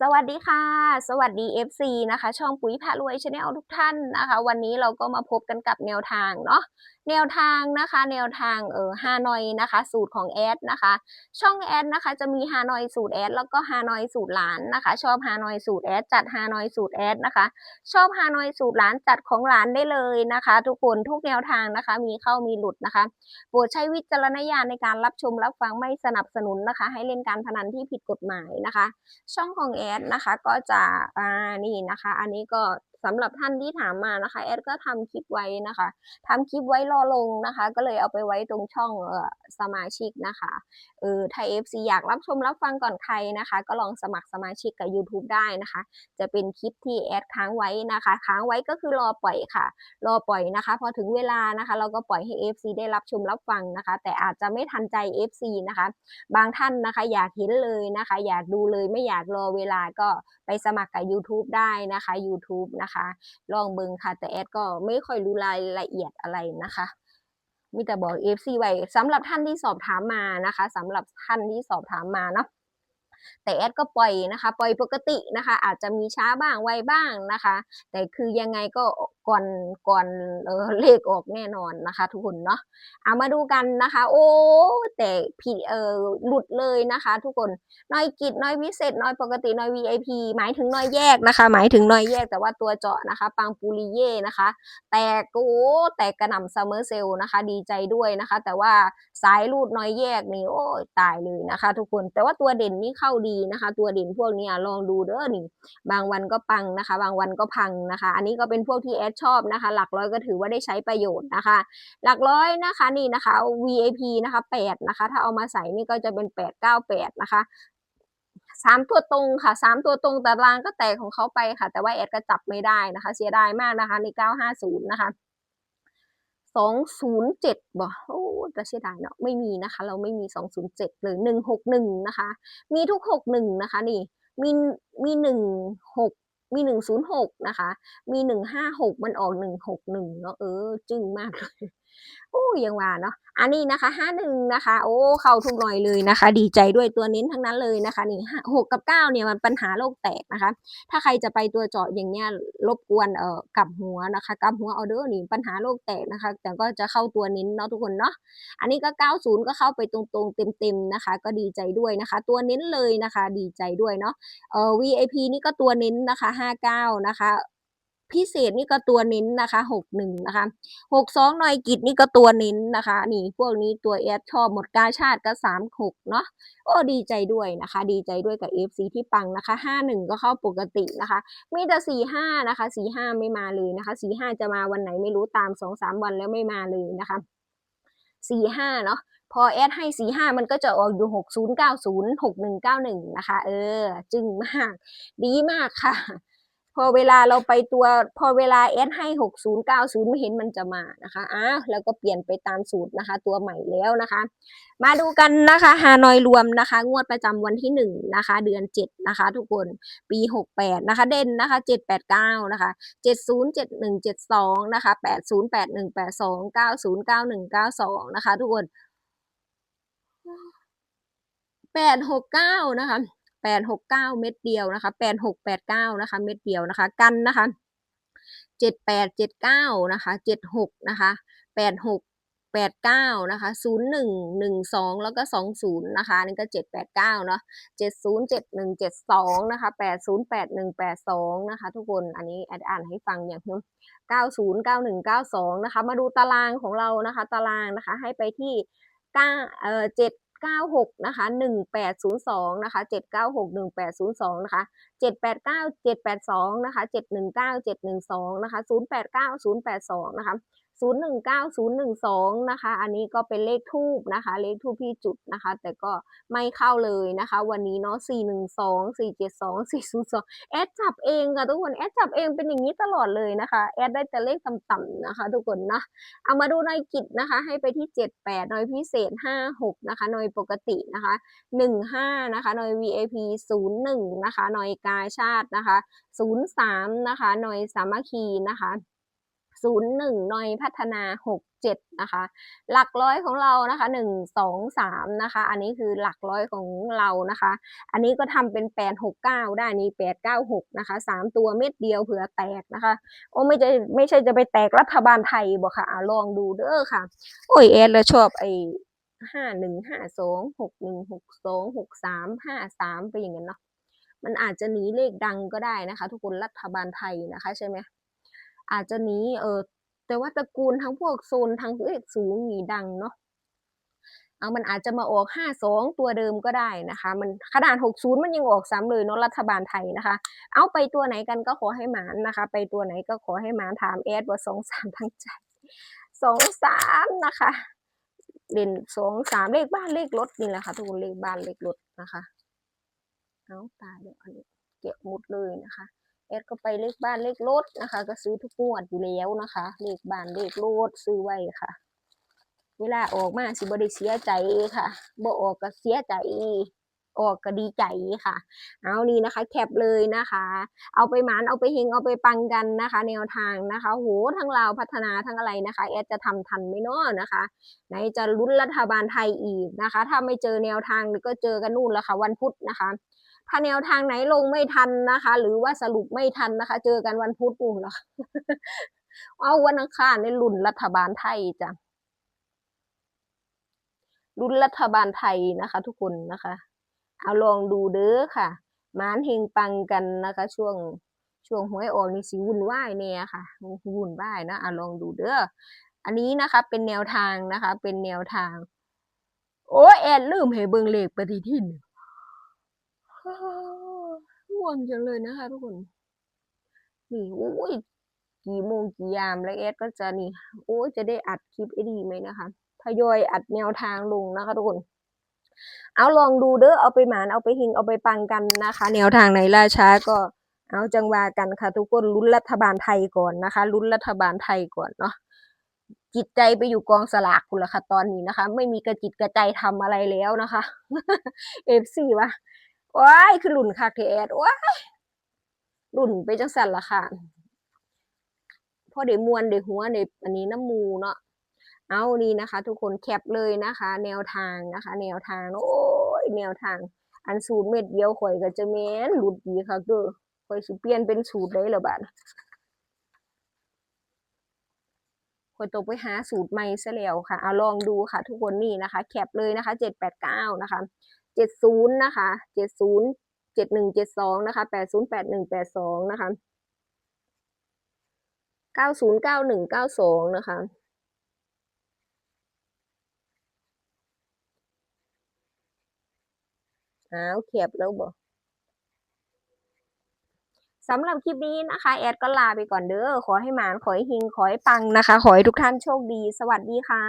สวัสดีค่ะ สวัสดี FC นะคะ ช่องปุ๋ยพารวยชาแนลทุกท่านนะคะ วันนี้เราก็มาพบกันกับแนวทางเนาะ แนวทางนะคะ แนวทางเออฮานอยนะคะ สูตรของแอดนะคะ ช่องแอดนะคะ จะมีฮานอยสูตรแอดแล้วก็ฮานอยสูตรหลานนะคะ ชอบฮานอยสูตรแอดจัดฮานอยสูตรแอดนะคะ ชอบฮานอยสูตรหลานจัดของหลานได้เลยนะคะ ทุกคนทุกแนวทางนะคะ มีเข้ามีหลุดนะคะโปรดใช้วิจารณญาณในการรับชมรับฟังไม่สนับสนุนนะคะ ให้เล่นการพนันที่ผิดกฎหมายนะคะ ช่องของแอดนะคะก็จะอ่านี่นะคะ อันนี้ก็ สำหรับท่านที่ถามมานะคะ แอดก็ทำคลิปไว้นะคะทำคลิปไว้รอลงนะคะ ก็เลยเอาไปไว้ตรงช่องเออสมาชิกนะคะเออถ้า FC อยากรับชมรับฟังก่อนใครนะคะ ก็ลองสมัครสมาชิกกับ YouTube ได้นะคะ จะเป็นคลิปที่แอดค้างไว้นะคะ ค้างไว้ก็คือรอปล่อยค่ะ รอปล่อยนะคะ พอถึงเวลานะคะ เราก็ปล่อยให้ FC ได้รับชมรับฟังนะคะ แต่อาจจะไม่ทันใจ FC นะคะ บางท่านนะคะอยากเห็นเลยนะคะ อยากดูเลยไม่อยากรอเวลาก็ไปสมัครกับ YouTube ได้นะคะ YouTube นะคะลองเบิงค่ะ แต่แอดก็ไม่ค่อยรู้รายละเอียดอะไรนะคะมีแต่บอก FC ไว้สำหรับท่านที่สอบถามมานะคะสำหรับท่านที่สอบถามมาเนาะแต่แอดก็ปล่อยนะคะ ปล่อยปกตินะคะ อาจจะมีช้าบ้างไวบ้างนะคะ แต่คือยังไงก็ ก่อนก่อนเออเลขออกแน่นอนนะคะ ทุกคนเนาะเอามาดูกันนะคะ โอ้แต่ผิดเออหลุดเลยนะคะ ทุกคนน้อยกิจน้อยวิเศษน้อยปกติน้อย VIP หมายถึงน้อยแยกนะคะ หมายถึงน้อยแยกแต่ว่าตัวเจาะนะคะ ปังปูริเย่นะคะ แตกโอ้แตกกระหน่ำซัมเมอร์เซลนะคะ ดีใจด้วยนะคะ แต่ว่าสายรูดน้อยแยกนี่โอ้ตายเลยนะคะ ทุกคนแต่ว่าตัวเด่นนี่เข้าดีนะคะ ตัวเด่นพวกนี้ลองดูเด้อนี่บางวันก็ปังนะคะ บางวันก็พังนะคะ อันนี้ก็เป็นพวกที่แอดชอบนะคะ หลักร้อยก็ถือว่าได้ใช้ประโยชน์นะคะ หลักร้อยนะคะนี่นะคะ VIP นะคะแปดนะคะ ถ้าเอามาใส่นี่ก็จะเป็นแปดเก้าแปดนะคะสามตัวตรงค่ะสามตัวตรงแต่รางก็แตกของเขาไปค่ะ แต่ว่าแอดก็จับไม่ได้นะคะ เสียดายมากนะคะในเก้าห้าศูนย์นะคะสองศูนย์เจ็ดบ่โอ้จะเสียดายเนาะไม่มีนะคะ เราไม่มีสองศูนย์เจ็ดหรือหนึ่งหกหนึ่งนะคะ มีทุกหกหนึ่งนะคะ นี่มีมีหนึ่งหก มีหนึ่งศูนย์หกนะคะ มีหนึ่งห้าหกมันออกหนึ่งหกหนึ่งเนาะเออ จึ้งมากเลย โอ้ยังว่าเนาะอันนี้นะคะห้าหนึ่งนะคะ โอ้เข้าทุกหน่อยเลยนะคะ ดีใจด้วยตัวเน้นทั้งนั้นเลยนะคะ นี่หกกับเก้าเนี่ยมันปัญหาโลกแตกนะคะ ถ้าใครจะไปตัวเจาะอย่างเงี้ยรบกวนเอ่อกับหัวนะคะกับหัวเอาเด้อนี่ปัญหาโลกแตกนะคะ แต่ก็จะเข้าตัวเน้นเนาะทุกคนเนาะอันนี้ก็90ก็เข้าไปตรงๆเต็มๆนะคะ ก็ดีใจด้วยนะคะ ตัวเน้นเลยนะคะ ดีใจด้วยเนาะเอ่อ VIP นี่ก็ตัวเน้นนะคะ59นะคะ พิเศษนี่ก็ตัวเน้นนะคะ61นะคะ62หน่อยกิจนี่ก็ตัวเน้นนะคะ นี่พวกนี้ตัวแอดชอบหมดกาชาติก็36เนาะโอ้ดีใจด้วยนะคะ ดีใจด้วยกับ FC ที่ปังนะคะ51ก็เข้าปกตินะคะ มีแต่45นะคะ45ไม่มาเลยนะคะ45จะมาวันไหนไม่รู้ตาม2-3วันแล้วไม่มาเลยนะคะ45เนาะพอแอดให้45มันก็จะออกอยู่6090 6191นย์หกหนึ่งเก้าหนึ่งนะคะ เออ จึงมาก ดีมากค่ะ พอเวลาเราไปตัวพอเวลาแอดให้6090ไม่เห็นมันจะมานะคะอ้าแล้วก็เปลี่ยนไปตามสูตรนะคะ ตัวใหม่แล้วนะคะ มาดูกันนะคะฮานอยรวมนะคะ งวดประจำวันที่1นะคะ เดือน7นะคะ ทุกคนปี68นะคะเด่นนะคะ789นะคะ707172นะคะ808182 909192นะคะ ทุกคน869นะคะ 869 เม็ดเดียวนะคะ 8689 นะคะ เม็ดเดียวนะคะ กันนะคะ 7879 นะคะ 76 นะคะ 86 89นะคะ0112 แล้วก็ 20 นะคะอันนี่ก็ 789 เนาะ707172 นะคะ 808182 นะคะ ทุกคนอันนี้อดอ่านให้ฟังอย่างนี้909192 นะคะ มาดูตารางของเรานะคะ ตารางนะคะ ให้ไปที่9เอ่อ7 796นะคะ1802นะคะ796 1802นะคะ789 782นะคะ719 712นะคะ089 082นะคะ 019012 นะคะ อันนี้ก็เป็นเลขทูบนะคะ เลขทูบที่จุดนะคะ แต่ก็ไม่เข้าเลยนะคะ วันนี้เนาะ 412 472 402 แอดจับเองค่ะทุกคน แอดจับเองเป็นอย่างนี้ตลอดเลยนะคะ แอดได้แต่เลขต่ำๆนะคะทุกคนนะ เอามาดูหน่อยกิจนะคะ ให้ไปที่ 78 หน่อยพิเศษ 56 นะคะ หน่อยปกตินะคะ 15 นะคะ หน่อย VIP 01 นะคะ หน่อยกายชาตินะคะ 03 นะคะ หน่อยสามัคคีนะคะ ศูนย์หนึ่งหน่อยพัฒนาหกเจ็ดนะคะ หลักร้อยของเรานะคะหนึ่งสองสามนะคะ อันนี้คือหลักร้อยของเรานะคะ อันนี้ก็ทำเป็นแปดหกเก้าได้นี่แปดเก้าหกนะคะสามตัวเม็ดเดียวเผื่อแตกนะคะ โอ้ไม่ใช่ไม่ใช่จะไปแตกรัฐบาลไทยบอกค่ะอะลองดูเด้อค่ะ โอ้ยแอดแล้วชอบไอ้ห้าหนึ่งห้าสองหกหนึ่งหกสองหกสามห้าสามไปอย่างนั้นเนาะมันอาจจะหนีเลขดังก็ได้นะคะ ทุกคนรัฐบาลไทยนะคะใช่ไหม อาจจะหนีเออแต่ว่าตระกูลทั้งพวกโซนทั้งเลขสูงหนีดังเนาะเอามันอาจจะมาออกห้าสองตัวเดิมก็ได้นะคะ มันขนาดหกศูนย์มันยังออกซ้ำเลยเนาะรัฐบาลไทยนะคะ เอาไปตัวไหนกันก็ขอให้หมานนะคะ ไปตัวไหนก็ขอให้หมานถามแอดว่าสองสามทั้งใจสองสามนะคะเด่นสองสามเลขบ้านเลขรถนี่แหละค่ะทุกคนเลขบ้านเลขรถนะคะ เอาตายแล้วอันนี้เก็บหมดเลยนะคะ แอดก็ไปเลขบ้านเลขรถนะคะ ก็ซื้อทุกงวดอยู่แล้วนะคะ เลขบ้านเลขรถซื้อไว้ค่ะ เวลาออกมาสิบ่ได้เสียใจค่ะบ่ออกก็เสียใจออกก็ดีใจค่ะ เอานี่นะคะ แคปเลยนะคะ เอาไปหมานเอาไปเฮงเอาไปปังกันนะคะ แนวทางนะคะโหทั้งลาพัฒนาทั้งอะไรนะคะแอดจะทำทันไหมเนาะนะคะไหนจะลุ้นรัฐบาลไทยอีกนะคะ ถ้าไม่เจอแนวทางก็เจอกันนู่นล้วค่ะ วันพุธนะคะ ถ้าแนวทางไหนลงไม่ทันนะคะ หรือว่าสรุปไม่ทันนะคะ เจอกันวันพุธนู่นแล้วเอาวันอังคารในลุ้นรัฐบาลไทยจ้ะลุ้นรัฐบาลไทยนะคะ ทุกคนนะคะ เอาลองดูเด้อค่ะมานเฮงปังกันนะคะ ช่วงช่วงหวยออกนี่สิวุ่นวายเนี่ยค่ะวุ่นวายนะเอะลองดูเด้ออันนี้นะคะ เป็นแนวทางนะคะ เป็นแนวทาง โอ้แอนลืมให้เบิงเลขปฏิทิน วงจังเลยนะคะ ทุกคนนี่โอ้ยกี่โมงกี่ยามแล้วแอดก็จะนี่ โอ้ยจะได้อัดคลิปไอ้ดีไหมนะคะทยอยอัดแนวทางลงนะคะ ทุกคน เอาลองดูเด้อเอาไปหมานเอาไปหิงเอาไปปังกันนะคะ แนวทางไหนล่าช้าก็เอาจังหว่ากันค่ะ ทุกคนลุ้นรัฐบาลไทยก่อนนะคะลุ้นรัฐบาลไทยก่อนเนาะจิตใจไปอยู่กองสลากคุณละค่ะตอนนี้นะคะ ไม่มีกระจิตกระใจทำอะไรแล้วนะคะเอฟซีวะ ว้ายคือหลุ่นคักเทแอดว้ายหลุ่นไปจังสันละค่ะพอเดี๋ยวมวนเดี๋ยวหัวเดี๋ยวอันนี้น้ำมูเนาะเอานี่นะคะ ทุกคนแคปเลยนะคะ แนวทางนะคะ แนวทางโอ้ยแนวทาง อันสูตรเม็ดเดียวข่อยก็จะแม้นหลุดดีค่ะเด้อข่อยสิเปลี่ยนเป็นสูตรได้แล้วบัดข่อยตกไปหาสูตรใหม่ซะแล้วค่ะเอาลองดูค่ะ ทุกคนนี่นะคะ แคปเลยนะคะเจ็ดแปดเก้านะคะ เจ็ดศูนย์นะคะเจ็ดศูนย์เจ็ดหนึ่งเจ็ดสองนะคะแปดศูนย์แปดหนึ่งแปดสองนะคะเก้าศูนย์เก้าหนึ่งเก้าสองนะคะอ้าวเขียบแล้วบ่สำหรับคลิปนี้นะคะ แอดก็ลาไปก่อนเด้อ ขอให้หมาน ขอให้ฮิง ขอให้ปังนะคะ ขอให้ทุกท่านโชคดี สวัสดีค่ะ